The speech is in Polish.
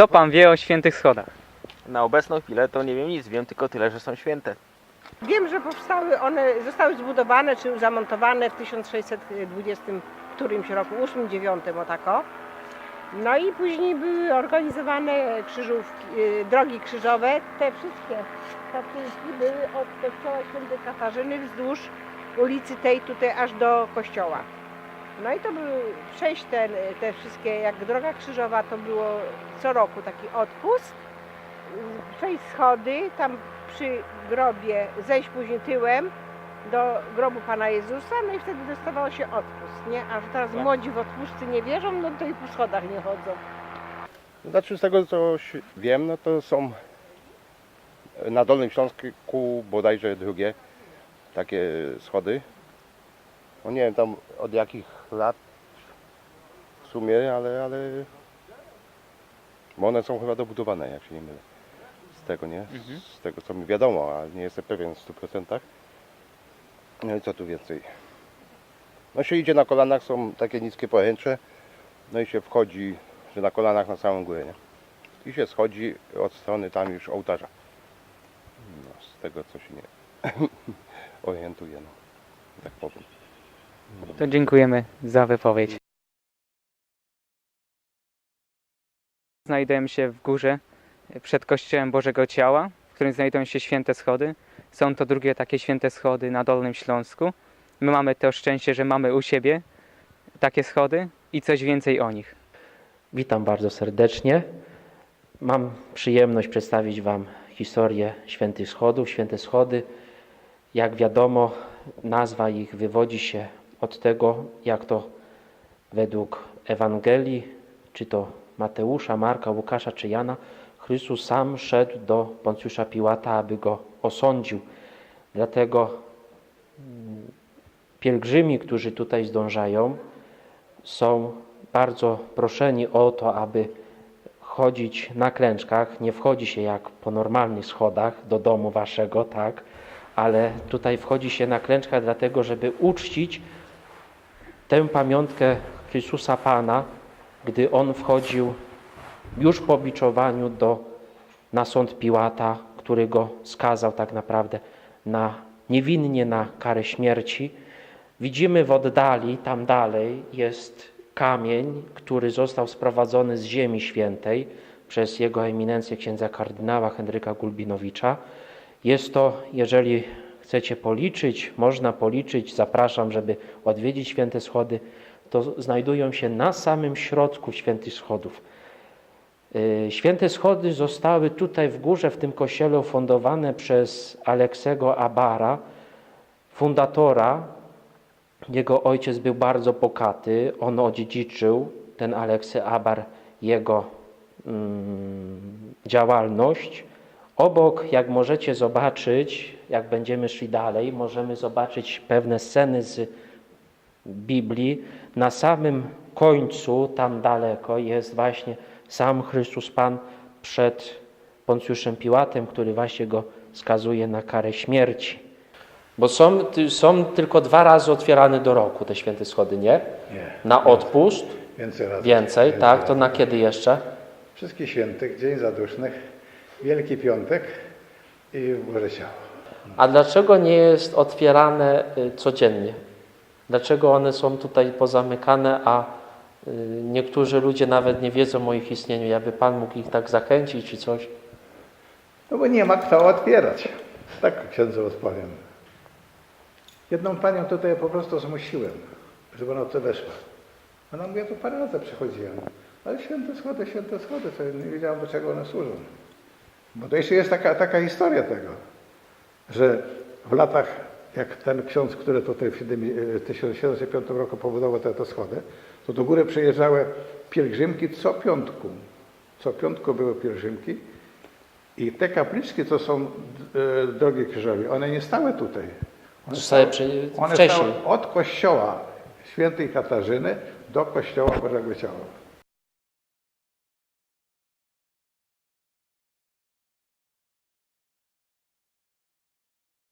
Co pan wie o świętych schodach? Na obecną chwilę to nie wiem nic, wiem tylko tyle, że są święte. Wiem, że powstały one, zostały zbudowane czy zamontowane w 1620 którymś roku, 8-9 o tako. No i później były organizowane krzyżówki, y, drogi krzyżowe. Te wszystkie kapliczki były od kościoła świętej Katarzyny wzdłuż ulicy tej tutaj aż do kościoła. No i to były przejść ten, te wszystkie, jak droga krzyżowa to było co roku taki odpust przejść schody, tam przy grobie zejść później tyłem do grobu Pana Jezusa, no i wtedy dostawało się odpust, nie? A teraz Tak. młodzi w odpusty nie wierzą, no to i po schodach nie chodzą. Znaczy z tego co wiem, no to są na Dolnym Śląsku bodajże drugie takie schody. No nie wiem tam od jakich lat w sumie, ale, ale bo one są chyba dobudowane, jak się nie mylę. Z tego, nie? Z tego co mi wiadomo, ale nie jestem pewien w 100%. No i co tu więcej? No się idzie na kolanach, są takie niskie poręcze, no i się wchodzi, że na kolanach na samą górę, nie? I się schodzi od strony tam już ołtarza. No, z tego co się nie orientuje, no. Tak powiem. To dziękujemy za wypowiedź. Znajdujemy się w górze przed kościołem Bożego Ciała, w którym znajdują się święte schody. Są to drugie takie święte schody na Dolnym Śląsku. My mamy to szczęście, że mamy u siebie takie schody i coś więcej o nich. Witam bardzo serdecznie. Mam przyjemność przedstawić Wam historię Świętych Schodów. Święte Schody, jak wiadomo, nazwa ich wywodzi się od tego, jak to według Ewangelii, czy to Mateusza, Marka, Łukasza czy Jana, Chrystus sam szedł do Poncjusza Piłata, aby go osądził. Dlatego mm, pielgrzymi, którzy tutaj zdążają, są bardzo proszeni o to, aby chodzić na klęczkach. Nie wchodzi się jak po normalnych schodach do domu waszego, tak, ale tutaj wchodzi się na klęczkach dlatego, żeby uczcić tę pamiątkę Chrystusa Pana, gdy On wchodził już po biczowaniu do, na sąd Piłata, który go skazał tak naprawdę na niewinnie na karę śmierci. Widzimy w oddali, tam dalej jest kamień, który został sprowadzony z Ziemi Świętej przez jego eminencję księdza kardynała Henryka Gulbinowicza. Jest to, jeżeli chcecie policzyć, można policzyć, zapraszam, żeby odwiedzić święte schody, to znajdują się na samym środku świętych schodów. Y, Święte schody zostały tutaj w górze, w tym kościele ufundowane przez Aleksego Abara, fundatora jego ojciec był bardzo bogaty, on odziedziczył, ten Aleksy Abar, jego mm, działalność. Obok, jak możecie zobaczyć, jak będziemy szli dalej, możemy zobaczyć pewne sceny z Biblii. Na samym końcu, tam daleko, jest właśnie sam Chrystus Pan przed Poncjuszem Piłatem, który właśnie go skazuje na karę śmierci. Bo są, są tylko dwa razy otwierane do roku te święte schody, nie? Nie. Na odpust, Więcej razy. więcej, tak? To razy. na kiedy jeszcze? Wszystkich świętych, Dzień Zadusznych, Wielki Piątek i w Boże Ciało. A dlaczego nie jest otwierane y, codziennie? Dlaczego one są tutaj pozamykane, a y, niektórzy ludzie nawet nie wiedzą o ich istnieniu? Jakby Pan mógł ich tak zachęcić czy coś? No bo nie ma kto otwierać. Tak księdzu odpowiem. Jedną panią tutaj po prostu zmusiłem, żeby ona tu weszła. Ona mówi, ja tu parę razy przychodziłem. Ale święte schody, święte schody, to nie wiedziałem do czego one służą. Bo to jeszcze jest taka, taka historia tego, że w latach, jak ten ksiądz, który tutaj w 1705 roku pobudował te, te schody, to do góry przyjeżdżały pielgrzymki co piątku. Co piątku były pielgrzymki i te kapliczki, co są e, drogi krzyżowe, one nie stały tutaj. One Zostały przy- one wcześniej. stały od kościoła świętej Katarzyny do kościoła Bożego Ciała.